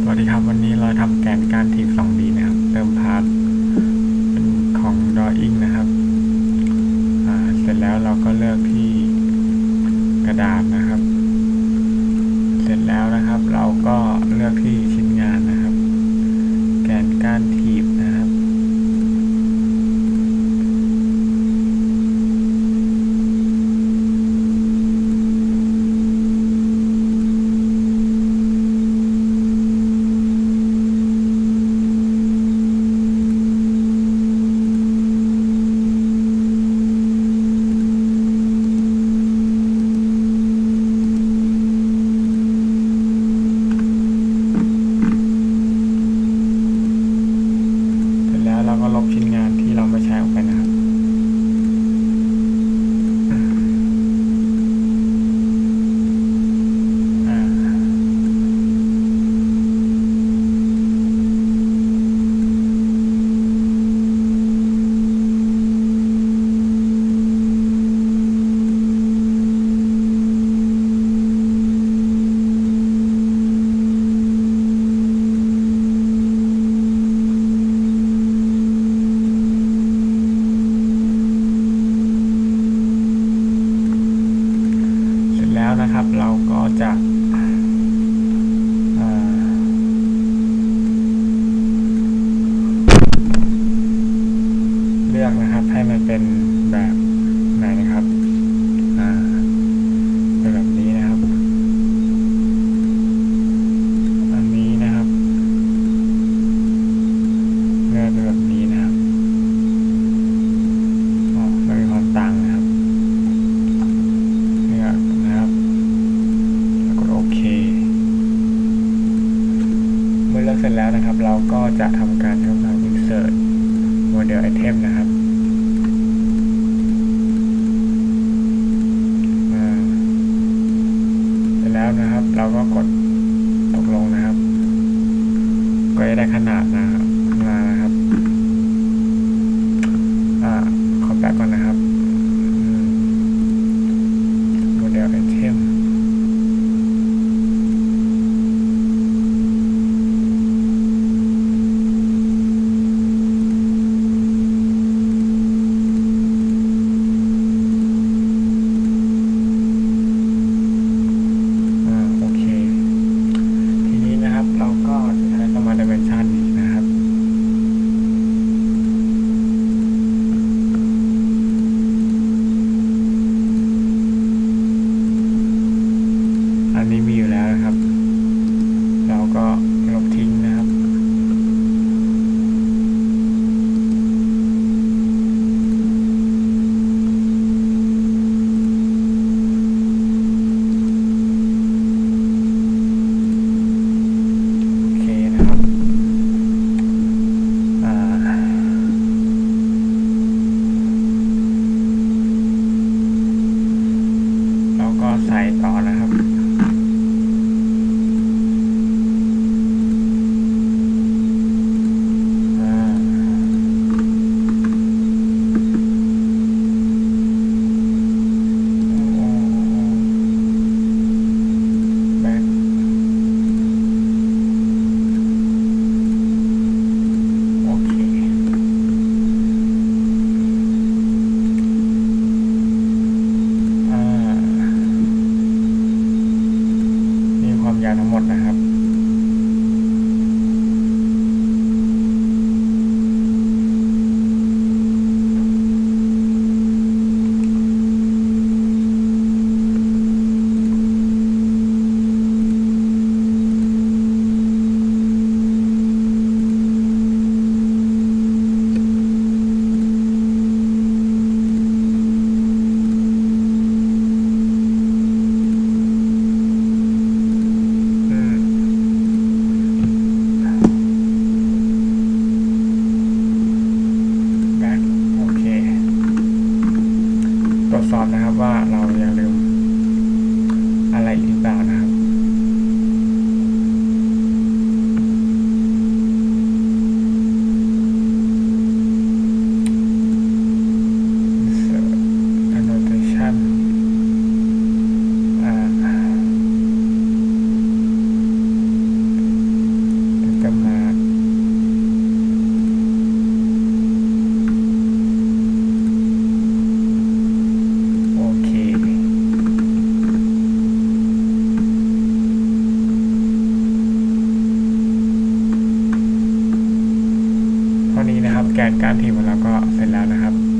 สวัสดีครับ วันนี้เราทำแกนการทีสองดีนะครับ เริ่มพาร์ท เสร็จแล้วนะครับ เราก็จะทำการทำการ insert model item นะครับเสร็จแล้วนะครับ เราก็กดตกลงนะครับ ก็จะได้ขนาดนะ แกนการถีบของเราก็เสร็จแล้วนะครับ